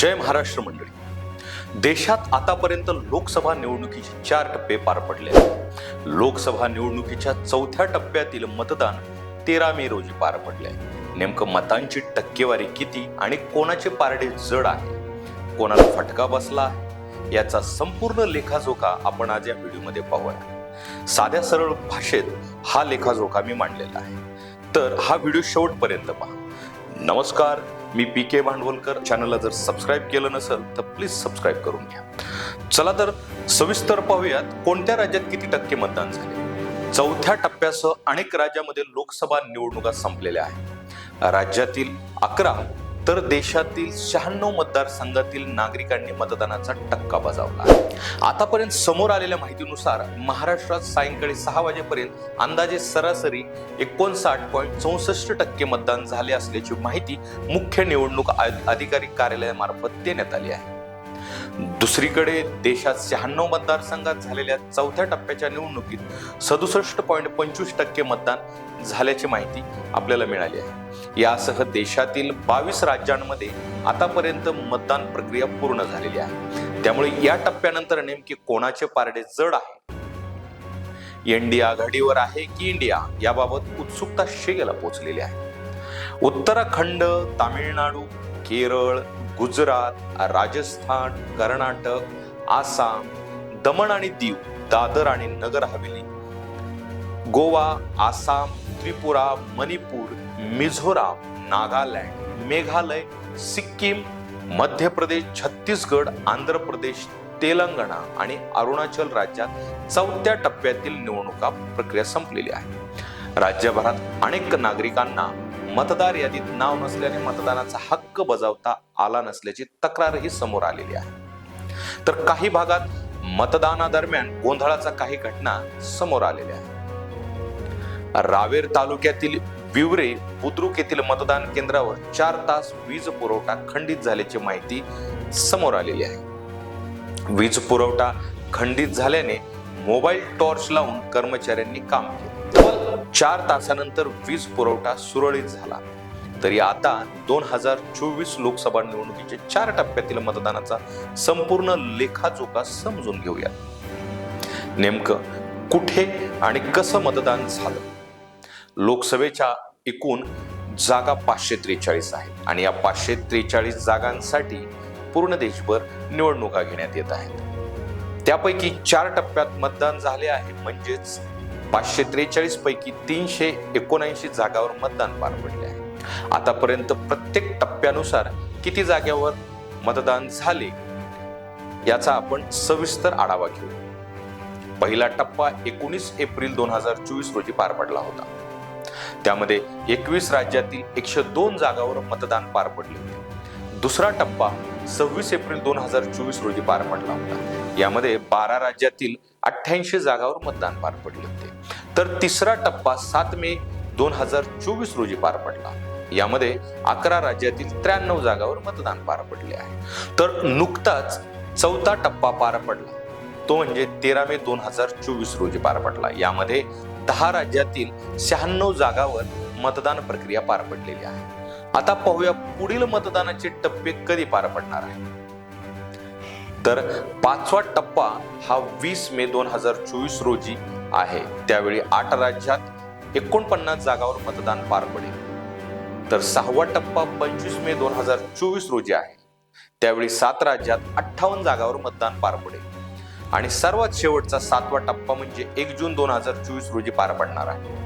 जय महाराष्ट्र मंडळी. देशात आतापर्यंत लोकसभा निवडणुकीचे चार टप्पे पार पडले. आहेत. लोकसभा निवडणुकीच्या चौथ्या टप्प्यातील मतदान तेरा मे रोजी पार पडले आहे. नेमकं मतांची टक्केवारी किती आणि कोणाचे पारडे जड आहे? कोणाला फटका बसला आहे? याचा संपूर्ण लेखाजोखा आपण आज या व्हिडिओमध्ये पाहूया साध्या सरळ भाषेत हा लेखाजोखा मी मांडलेला आहे. तर हा व्हिडिओ शेवटपर्यंत पहा. नमस्कार मी पी के भांडवलकर. चॅनलला जर सबस्क्राईब केलं नसेल तर प्लीज सबस्क्राईब करून घ्या. चला तर सविस्तर पाहूयात कोणत्या राज्यात किती टक्के मतदान झाले? चौथ्या टप्प्यासह अनेक राज्यामध्ये लोकसभा निवडणुका संपलेल्या आहेत. राज्यातील अकरा तर देशातील शहाण्णव मतदारसंघातील नागरिकांनी मतदानाचा टक्का बजावला आतापर्यंत समोर आलेल्या माहितीनुसार महाराष्ट्रात सायंकाळी सहा वाजेपर्यंत अंदाजे सरासरी एकोणसाठ पॉईंट चौसष्ट टक्के मतदान झाले असल्याची माहिती मुख्य निवडणूक आय- अधिकारी कार्यालयामार्फत देण्यात आली आहे. दुसरीकडे देशात शहाण्णव मतदारसंघात झालेल्या चौथ्या टप्प्याच्या निवडणुकीत सदुसष्ट पॉईंट पंचवीस टक्के मतदान झाल्याची माहिती आपल्याला मिळाली आहे. यासह देशातील बावीस राज्यांमध्ये आतापर्यंत मतदान प्रक्रिया पूर्ण झालेली आहे. त्यामुळे या टप्प्यानंतर नेमके कोणाचे पारडे जड आहे? एनडीए आघाडीवर आहे की इंडिया? याबाबत उत्सुकता शेगेला पोहोचलेली आहे. उत्तराखंड तामिळनाडू केरळ गुजरात राजस्थान कर्नाटक आसाम दमण आणि दीव दादर आणि नगर हवेली. गोवा आसाम त्रिपुरा मणिपूर मिझोराम नागालँड मेघालय सिक्कीम मध्य प्रदेश छत्तीसगड आंध्र प्रदेश तेलंगणा आणि अरुणाचल राज्यात चौथ्या टप्प्यातील निवडणुका प्रक्रिया संपलेली आहे. राज्यभरात अनेक नागरिकांना मतदार यादीत नाव नसल्याने मतदानाचा हक्क बजावता आला नसल्याची तक्रारही समोर आलेली आहे. तर काही भागात मतदानादरम्यान गोंधळाचा काही घटना समोर आलेल्या आहेत. रावेर तालुक्यातील विवरे बुद्रुक येथील मतदान केंद्रावर चार तास वीज पुरवठा खंडित झाल्याची माहिती समोर आलेली आहे. वीज पुरवठा खंडित झाल्याने मोबाईल टॉर्च लावून कर्मचाऱ्यांनी काम केले. चार तासानंतर वीज पुरवठा सुरळीत झाला. तरी आता दोन हजार चोवीस लोकसभा निवडणुकीचे चार टप्प्यातील मतदानाचा संपूर्ण लेखाजोखा समजून घेऊया नेमकं कुठे आणि कसं मतदान झालं? लोकसभेच्या एकूण जागा पाचशे त्रेचाळीस आहेत आणि या पाचशे त्रेचाळीस जागांसाठी पूर्ण देशभर निवडणुका घेण्यात येत आहेत. त्यापैकी चार टप्प्यात मतदान झाले आहे म्हणजेच पाचशे त्रेचाळीस पैकी तीनशे एकोणऐंशी जागावर मतदान पार पडले आहे. आतापर्यंत प्रत्येक टप्प्यानुसार किती जागेवर मतदान झाले याचा आपण सविस्तर आढावा घेऊ. पहिला टप्पा एकोणीस एप्रिल दोन हजार चोवीस रोजी पार पडला होता. त्यामध्ये एकवीस राज्यातील एकशे दोन जागावर मतदान पार पडले होते. दुसरा टप्पा सव्वीस एप्रिल दोन हजार चोवीस रोजी पार पडला होता. यामध्ये बारा राज्यातील अठ्ठ्याऐंशी जागावर मतदान पार पडले होते. तर तिसरा टप्पा सात मे दोन हजार चोवीस रोजी पार पडला. यामध्ये अकरा राज्यातील त्र्याण्णव जागावर मतदान पार पडले आहे. तर नुकताच चौथा टप्पा पार पडला. तो म्हणजे तेरा मे दोन हजार चोवीस रोजी पार पडला. यामध्ये दहा राज्यातील शहाण्णव जागावर मतदान प्रक्रिया पार पडलेली आहे. आता पाहूया पुढील मतदानाचे टप्पे कधी पार पडणार आहे तर पाचवा टप्पा हा वीस मे दोन हजार चोवीस रोजी आहे. त्यावेळी आठ राज्यात एकोणपन्नास जागावर मतदान पार पडेल. तर सहावा टप्पा पंचवीस मे दोन हजार चोवीस रोजी आहे. त्यावेळी सात राज्यात अठ्ठावन्न जागावर मतदान पार पडेल. आणि सर्वात शेवटचा सातवा टप्पा म्हणजे एक जून दोन हजार चोवीस रोजी पार पडणार आहे.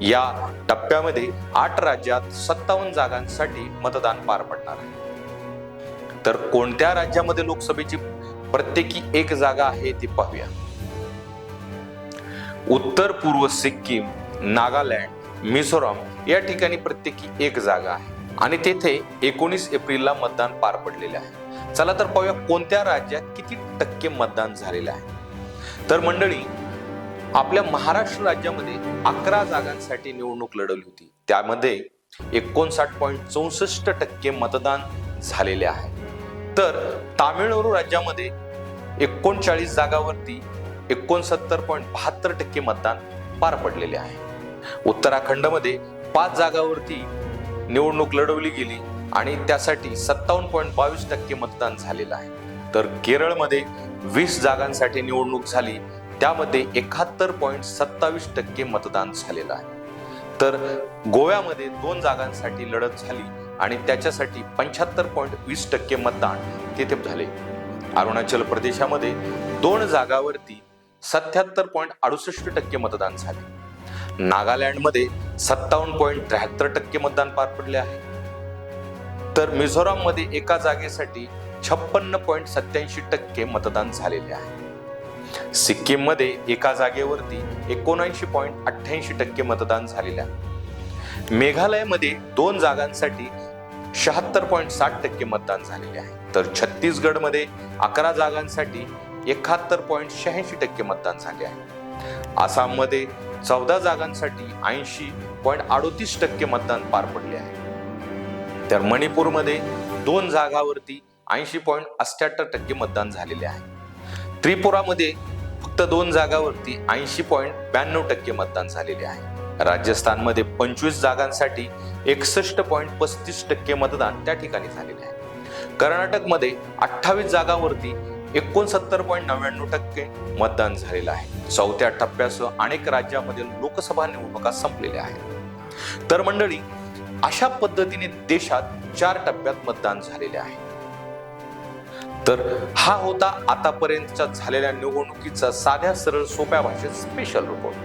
या टप्प्यामध्ये आठ राज्यात सत्तावन्न जागांसाठी मतदान पार पडणार आहे. तर कोणत्या राज्यामध्ये लोकसभेची प्रत्येकी एक जागा आहे ती पाहूया. उत्तर पूर्व सिक्कीम नागालँड मिझोराम या ठिकाणी प्रत्येकी एक जागा आहे. आणि तेथे एकोणीस एप्रिलला मतदान पार पडलेले आहे. चला तर पाहूया कोणत्या राज्यात किती टक्के मतदान झालेले आहे. तर मंडळी आपल्या महाराष्ट्र राज्यामध्ये अकरा जागांसाठी निवडणूक लढवली होती. त्यामध्ये एकोणसाठ पॉईंट चौसष्ट टक्के मतदान झालेले आहे. तर तामिळनाडू राज्यामध्ये एकोणचाळीस जागावरती एकोणसत्तर पॉईंट बहात्तर टक्के मतदान पार पडलेले आहे. उत्तराखंडमध्ये पाच जागावरती निवडणूक लढवली गेली आणि त्यासाठी सत्तावन्न पॉईंट बावीस टक्के मतदान झालेलं आहे. तर केरळमध्ये वीस जागांसाठी निवडणूक झाली त्यामध्ये एकाहत्तर पॉईंट सत्तावीस टक्के मतदान झालेलं आहे. तर गोव्यामध्ये दोन जागांसाठी लढत झाली आणि त्याच्यासाठी पंच्याहत्तर पॉईंट वीस टक्के मतदान तिथे झाले. अरुणाचल प्रदेशामध्ये दोन जागावरती सत्याहत्तर पॉईंट अडुसष्ट टक्के मतदान झाले. नागालँडमध्ये सत्तावन्न पॉईंट त्र्याहत्तर टक्के मतदान पार पडले आहे. तर मिझोराममध्ये एका जागेसाठी छप्पन्न पॉईंट सत्याऐंशी टक्के मतदान झालेले आहे. सिक्कीममध्ये एका जागेवरती एकोणऐंशी पॉईंट अठ्ठ्याऐंशी टक्के मतदान झालेले आहे. मेघालयमध्ये दोन जागांसाठी शहात्तर पॉईंट साठ टक्के मतदान झालेले आहे. तर छत्तीसगडमध्ये अकरा जागांसाठी एकाहत्तर पॉईंट शहाऐंशी टक्के मतदान झाले आहे. आसाममध्ये चौदा जागांसाठी ऐंशी पॉईंट अडोतीस टक्के मतदान पार पडले आहे. तर मणिपूरमध्ये दोन जागावरती ऐंशी पॉईंट अठ्ठ्याहत्तर टक्के मतदान झालेले आहे. त्रिपुरामध्ये फक्त दोन जागावरती ऐंशी पॉईंट ब्याण्णव टक्के मतदान झालेले आहे. राजस्थानमध्ये पंचवीस जागांसाठी एकसष्ट पॉईंट पस्तीस टक्के मतदान त्या ठिकाणी झालेले आहे. कर्नाटकमध्ये अठ्ठावीस जागांवरती एकोणसत्तर पॉईंट नव्याण्णव टक्के मतदान झालेलं आहे. चौथ्या टप्प्यासह अनेक राज्यामधील लोकसभा निवडणुका संपलेल्या आहेत. तर मंडळी अशा पद्धतीने देशात चार टप्प्यात मतदान झालेले आहे. तर हा होता आतापर्यंतच्या झालेल्या निवडणुकीचा साध्या सरळ सोप्या भाषेत स्पेशल रिपोर्ट